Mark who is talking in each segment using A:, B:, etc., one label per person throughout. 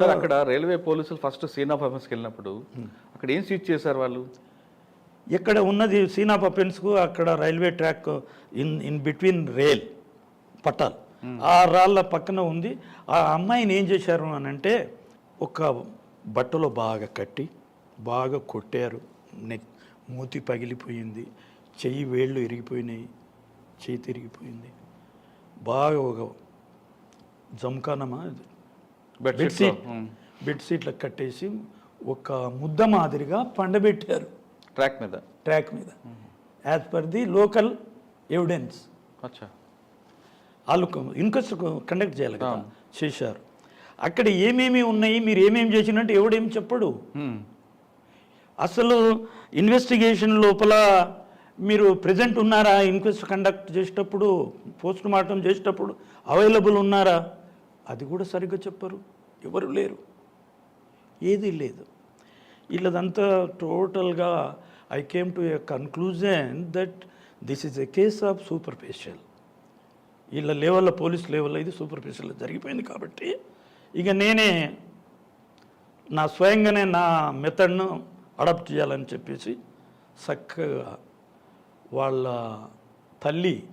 A: Sir అక్కడ railway పోలీసులు first scene of అఫెన్స్కి వెళ్ళినప్పుడు అక్కడ ఏం సీజ్ చేశారు వాళ్ళు?
B: ఇక్కడ ఉన్నది సీనా పపెన్స్కు అక్కడ railway track in in between rail పట్టాలు. ఆ రాళ్ళ పక్కన ఉంది. ఆ అమ్మాయిని ఏం చేశారు అని అంటే ఒక బట్టలో బాగా కట్టి బాగా కొట్టారు. నెక్ మూతి పగిలిపోయింది. చెయ్యి వేళ్ళు ఇరిగిపోయినాయి. చెయ్యి తిరిగిపోయింది బాగా ఒక జంకానమా బెడ్షీట్ బెడ్షీట్లకు కట్టేసి ఒక ముద్ద మాదిరిగా పండబెట్టారు.
A: ట్రాక్ మీద.
B: ట్రాక్ మీద. As per the local evidence
A: అచ్చా.
B: వాళ్ళు ఇన్క్వెస్ట్ కండక్ట్ చేయాలి కదా. చేశారు. అక్కడ ఏమేమి ఉన్నాయి మీరు ఏమేమి చేసినట్టు ఎవడేం చెప్పడు.
A: Hmm.
B: అసలు ఇన్వెస్టిగేషన్ లోపల మీరు ప్రజెంట్ ఉన్నారా ఇన్క్వెస్ట్ కండక్ట్ చేసేటప్పుడు పోస్ట్ మార్టం చేసేటప్పుడు అవైలబుల్ ఉన్నారా? అది కూడా సరిగ్గా చెప్పరు. ఎవరు లేరు. ఏది లేదు. వీళ్ళదంతా టోటల్గా I came to a conclusion that this is a case of superficial. వీళ్ళ లెవెల్లో పోలీస్ లెవెల్లో ఇది సూపర్ఫిషియల్ జరిగిపోయింది కాబట్టి ఇక నేనే నా స్వయంగానే నా మెథడ్ను అడాప్ట్ చేయాలని చెప్పేసి చక్కగా వాళ్ళ తల్లి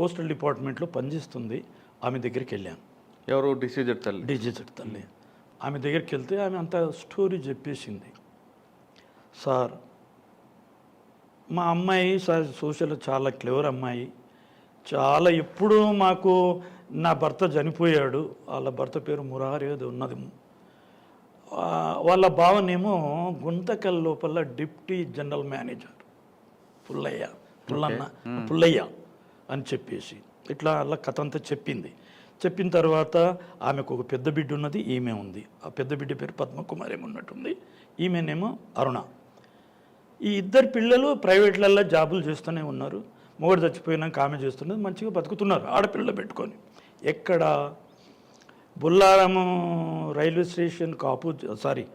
B: పోస్టల్ డిపార్ట్మెంట్లో పనిచేస్తుంది. ఆమె దగ్గరికి వెళ్ళాను.
A: ఎవరు డిసీజెడ్ తల్లి.
B: డిజిటల్ తల్లి. ఆమె దగ్గరికి వెళ్తే ఆమె అంత స్టోరీ చెప్పేసింది. సార్ మా అమ్మాయి సార్ సోషల్ చాలా క్లెవర్ అమ్మాయి. చాలా ఎప్పుడూ మాకు నా భర్త చనిపోయాడు. వాళ్ళ భర్త పేరు మురారి అది ఉన్నది. వాళ్ళ భావనేమో గుంతకల్ లోపల deputy general manager. Pullaiah Pullanna Pullaiah అని చెప్పేసి. ఇట్లా అలా కథ అంతా చెప్పింది. చెప్పిన తర్వాత ఆమెకు ఒక పెద్ద బిడ్డ ఉన్నది ఈమె ఉంది. ఆ పెద్ద బిడ్డ పేరు పద్మకుమారి ఉన్నట్టుంది ఈమెనేమో అరుణ. ఈ ఇద్దరు పిల్లలు ప్రైవేట్లల్లో జాబులు చేస్తూనే ఉన్నారు. మొగుడు చచ్చిపోయినాక ఆమె చేస్తున్నది మంచిగా బతుకుతున్నారు ఆడపిల్లలు పెట్టుకొని. ఎక్కడ? బుల్లారము రైల్వే స్టేషన్ కాపు సారీ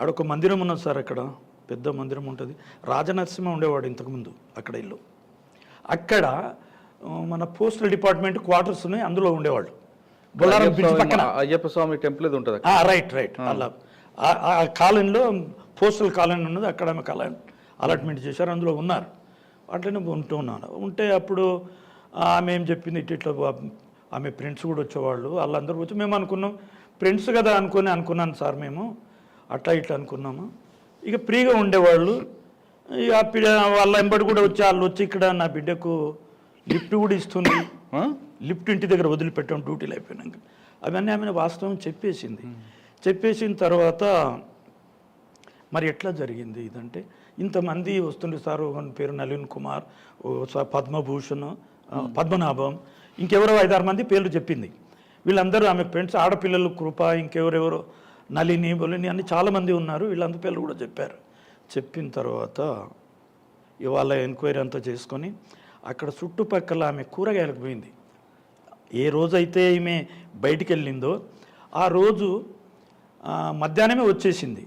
B: ఆడొక మందిరం ఉన్నది సార్ అక్కడ. పెద్ద మందిరం ఉంటుంది. రాజనరసింహ ఉండేవాడు ఇంతకుముందు అక్కడ ఇల్లు. అక్కడ మన పోస్టల్ డిపార్ట్మెంట్ క్వార్టర్స్ ఉన్నాయి అందులో ఉండేవాళ్ళు. బొల్లారం బ్రిడ్జ్ పక్కన.
A: అయ్యప్ప స్వామి టెంపుల్ ఉంటుంది
B: ఆ, రైట్ రైట్ అలా. ఆ- కాలనీలో పోస్టల్ కాలనీ ఉన్నది అక్కడ కాలనీ అలాట్మెంట్ చేశారు అందులో ఉన్నారు. అట్లనే ఉంటూ ఉన్నాను. ఉంటే అప్పుడు ఆమె ఏం చెప్పింది ఇట్లా ఆమె ఫ్రెండ్స్ కూడా వచ్చేవాళ్ళు వాళ్ళందరూ వచ్చి మేము అనుకున్నాం ఫ్రెండ్స్ కదా అనుకొని అనుకున్నాను సార్ మేము అట్లా ఇట్లా అనుకున్నాము. ఇక ఫ్రీగా ఉండేవాళ్ళు. ఇక వాళ్ళ వెంబడి కూడా వచ్చి వాళ్ళు వచ్చి ఇక్కడ నా బిడ్డకు లిఫ్ట్ కూడా ఇస్తుంది. లిఫ్ట్ ఇంటి దగ్గర వదిలిపెట్టాం డ్యూటీలు అయిపోయినాక. అవన్నీ ఆమె వాస్తవం చెప్పేసింది. చెప్పేసిన తర్వాత మరి ఎట్లా జరిగింది ఇదంటే ఇంతమంది వస్తుండే సార్ పేరు నలిన్ కుమార్ ఓ స- పద్మభూషణ్ పద్మనాభం ఇంకెవరో ఐదారు మంది పేర్లు చెప్పింది. వీళ్ళందరూ ఆమె ఫ్రెండ్స్ ఆడపిల్లలు కృప ఇంకెవరెవరో నలిని బొలిని అని చాలామంది ఉన్నారు. వీళ్ళందరి పేర్లు కూడా చెప్పారు. చెప్పిన తర్వాత ఇవాళ ఎంక్వైరీ అంతా చేసుకొని అక్కడ చుట్టుపక్కల ఆమె కూరగాయలకు పోయింది. ఏ రోజైతే ఈమె బయటికి వెళ్ళిందో ఆ రోజు మధ్యాహ్నమే వచ్చేసింది.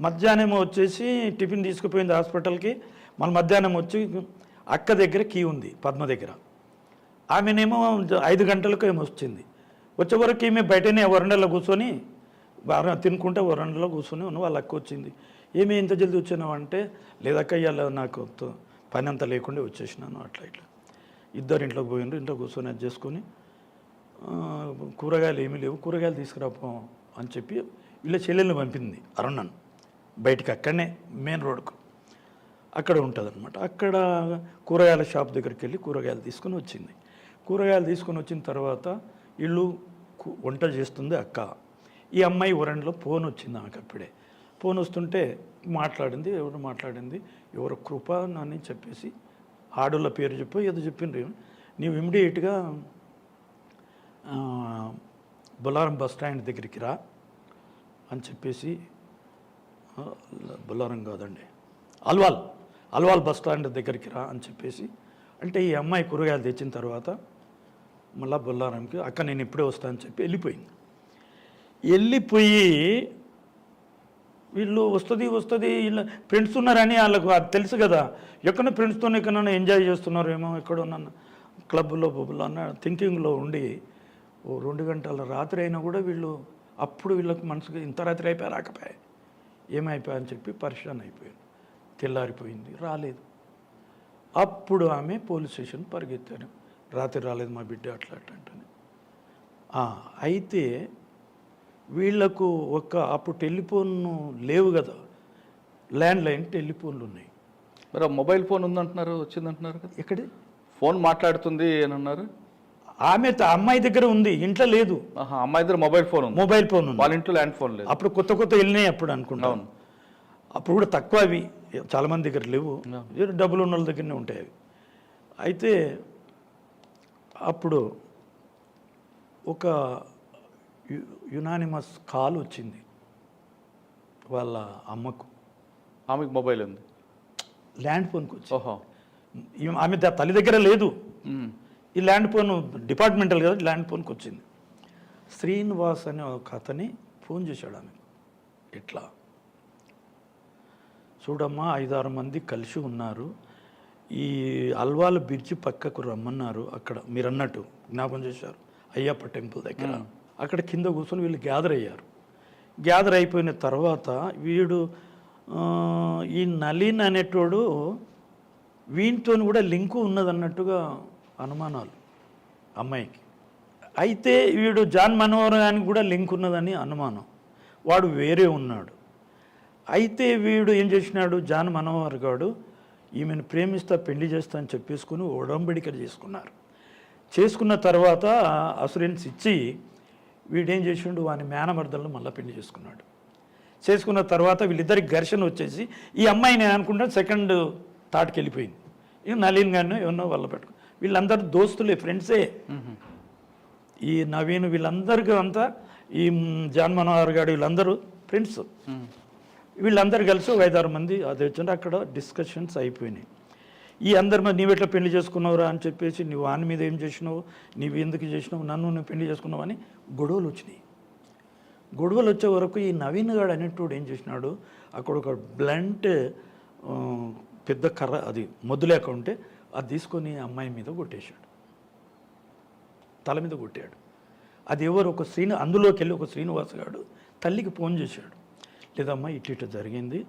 B: మధ్యాహ్నం వచ్చేసి టిఫిన్ తీసుకుపోయింది హాస్పిటల్కి. మళ్ళీ మధ్యాహ్నం వచ్చి అక్క దగ్గర కీ ఉంది పద్మ దగ్గర. ఆమెనేమో ఐదు గంటలకు ఏమో వచ్చింది. వచ్చే వరకు ఈమె బయటనే వరండాలో కూర్చొని బాగా తినుకుంటే వరండాలో కూర్చొని ఉన్న వాళ్ళ అక్క వచ్చింది. ఏమి ఇంత జల్దీ వచ్చినావు? అంటే లేదక్క ఇవాళ నాకు తో- పని అంతా లేకుండా వచ్చేసినాను అట్లా ఇట్లా. ఇద్దరు ఇంట్లోకి పోయిండ్రు ఇంట్లో కూర్చొని అది చేసుకొని కూరగాయలు ఏమీ లేవు కూరగాయలు తీసుకురాపో అని చెప్పి వీళ్ళ చెల్లెల్ని పంపింది అరుణన్. బయటికి అక్కడనే మెయిన్ రోడ్కు అక్కడ ఉంటుంది అనమాట అక్కడ కూరగాయల షాప్ దగ్గరికి వెళ్ళి కూరగాయలు తీసుకొని వచ్చింది. కూరగాయలు తీసుకొని వచ్చిన తర్వాత ఇల్లు వంట చేస్తుంది అక్క. ఈ అమ్మాయి వరంలో ఫోన్ వచ్చింది ఆమెకు అప్పుడే. ఫోన్ వస్తుంటే మాట్లాడింది ఎవరు మాట్లాడింది? ఎవరు కృప అని చెప్పేసి ఆడోళ్ళ పేరు చెప్పు ఏదో చెప్పిండ్రు నీవు ఇమ్మీడియట్గా బొల్లారం బస్ స్టాండ్ దగ్గరికి రా అని చెప్పేసి బొల్లారం కాదండి అల్వాల్ అల్వాల్ బస్ స్టాండ్ దగ్గరికి రా అని చెప్పేసి అంటే ఈ అమ్మాయి కూరగాయలు తెచ్చిన తర్వాత మళ్ళీ బొల్లారంకి అక్క నేను ఇప్పుడే వస్తానని చెప్పి వెళ్ళిపోయింది. వెళ్ళిపోయి వీళ్ళు వస్తుంది వస్తుంది వీళ్ళ ఫ్రెండ్స్ ఉన్నారని వాళ్ళకు అది తెలుసు కదా. ఎక్కడ ఫ్రెండ్స్తో ఎక్కడన్నా ఎంజాయ్ చేస్తున్నారేమో ఏమో ఎక్కడన్నా క్లబ్లో బొబ్బులో అన్న థింకింగ్లో ఉండి ఓ రెండు గంటల రాత్రి అయినా కూడా వీళ్ళు అప్పుడు వీళ్ళకి మనసుకి ఇంత రాత్రి అయిపోయా రాకపోయా? ఏమైపోయా అని చెప్పి పరిశాన్ అయిపోయాను తెల్లారిపోయింది రాలేదు. అప్పుడు ఆమె పోలీస్ స్టేషన్ పరిగెత్తాను రాత్రి రాలేదు మా బిడ్డ అట్లా అట్లా అయితే వీళ్ళకు ఒక అప్పుడు టెలిఫోన్ లేవు కదా. ల్యాండ్ లైన్ టెలిఫోన్లు ఉన్నాయి.
A: మరి మొబైల్ ఫోన్ ఉందంటున్నారు వచ్చిందంటున్నారు కదా.
B: ఎక్కడి
A: ఫోన్ మాట్లాడుతుంది అని అన్నారు.
B: ఆమె అమ్మాయి దగ్గర ఉంది ఇంట్లో లేదు.
A: అమ్మాయి దగ్గర మొబైల్ ఫోన్ ఉంది.
B: మొబైల్ ఫోన్ ఉంది.
A: వాళ్ళ ఇంట్లో ల్యాండ్ ఫోన్ లేదు.
B: అప్పుడు కొత్త కొత్త వెళ్ళినాయి అప్పుడు అనుకుంటాను
A: అవును.
B: అప్పుడు కూడా తక్కువ అవి. చాలా మంది దగ్గర లేవు. డబ్బులు ఉన్న వాళ్ళ దగ్గరనే ఉంటాయి అవి. అయితే అప్పుడు ఒక యునానిమస్ కాల్ వచ్చింది వాళ్ళ అమ్మకు.
A: ఆమెకు మొబైల్ ఉంది.
B: ల్యాండ్ ఫోన్కి వచ్చి
A: ఓహో.
B: ఆమె తల్లి దగ్గర లేదు. ఈ ల్యాండ్ ఫోన్ డిపార్ట్మెంటల్ కదా ల్యాండ్ ఫోన్కి వచ్చింది. శ్రీనివాస్ అనే ఒక అతని ఫోన్ చేశాడు ఆమె. ఇట్లా చూడమ్మా ఐదారు మంది కలిసి ఉన్నారు. ఈ అల్వాల బ్రిడ్జి పక్కకు రమ్మన్నారు అక్కడ మీరు అన్నట్టు జ్ఞాపకం చేశారు. అయ్యప్ప టెంపుల్ దగ్గర. అక్కడ కింద కూర్చొని వీళ్ళు గ్యాదర్ అయ్యారు. గ్యాదర్ అయిపోయిన తర్వాత వీడు ఈ నలీన్ అనేటోడు వీనితో కూడా లింకు ఉన్నదన్నట్టుగా అనుమానాలు అమ్మాయికి. అయితే వీడు జాన్ మనోహర్ గానికి కూడా లింక్ ఉన్నదని అనుమానం. వాడు వేరే ఉన్నాడు. అయితే వీడు ఏం చేసినాడు? జాన్ మనోహర్ గాడు ఈమెను ప్రేమిస్తా పెళ్ళి చేస్తా అని చెప్పేసుకుని ఒడంబడిక చేసుకున్నారు. చేసుకున్న తర్వాత అసురెన్స్ ఇచ్చి వీడేం చేసిండు? వాని మేనమర్దలను మళ్ళీ పెళ్ళి చేసుకున్నాడు. చేసుకున్న తర్వాత వీళ్ళిద్దరికి ఘర్షణ వచ్చేసి ఈ అమ్మాయి నేను అనుకుంటాను సెకండ్ థాట్కి వెళ్ళిపోయింది. ఇక నలీన్ గారిని ఏమన్నా వల్ల పెట్టుకో వీళ్ళందరూ దోస్తులే ఫ్రెండ్సే. ఈ నవీన్ వీళ్ళందరికీ అంతా ఈ జాన్ మనోహర్ గారు వీళ్ళందరూ ఫ్రెండ్స్. వీళ్ళందరూ కలిసి ఒక ఐదారు మంది అది వచ్చింటే అక్కడ డిస్కషన్స్ అయిపోయినాయి. ఈ అందరి మీద నీవెట్లా పెళ్ళి చేసుకున్నావురా అని చెప్పేసి నువ్వు వాని మీద ఏం చేసినావు? నీవు ఎందుకు చేసినావు? నన్ను నువ్వు పెళ్ళి చేసుకున్నావు అని గొడవలు వచ్చినాయి. గొడవలు వచ్చే వరకు ఈ నవీన్ గాడు అనేటోడు ఏం చేసినాడు? అక్కడ ఒక బ్లంట్ పెద్ద కర్ర అది మొద్దులేక ఉంటే అది తీసుకొని అమ్మాయి మీద కొట్టేశాడు. తల మీద కొట్టాడు. అది ఎవరు ఒక శ్రీని అందులోకి వెళ్ళి ఒక శ్రీనివాస్ గాడు తల్లికి ఫోన్ చేశాడు. లేదమ్మా ఇటు ఇటు జరిగింది.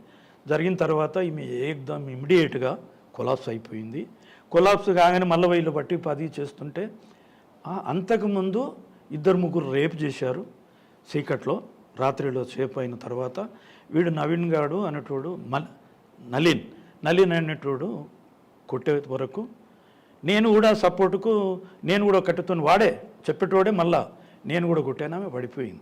B: జరిగిన తర్వాత ఈమె ఏకదమ్ ఇమ్మీడియట్గా కొలాప్స్ అయిపోయింది. కొలాప్స్ కాగానే మళ్ళీ వీళ్ళు బట్టి పది చేస్తుంటే అంతకుముందు ఇద్దరు ముగ్గురు రేపు చేశారు చీకట్లో రాత్రిలో సేపు అయిన తర్వాత. వీడు నవీన్ గాడు అనేటోడు మల్ నలీన్ నలీన్ అనేటోడు కొట్టే వరకు. నేను కూడా సపోర్టుకు నేను కూడా కట్టుతున్న వాడే చెప్పేటోడే మళ్ళా. నేను కూడా కొట్టాను ఆమె పడిపోయింది.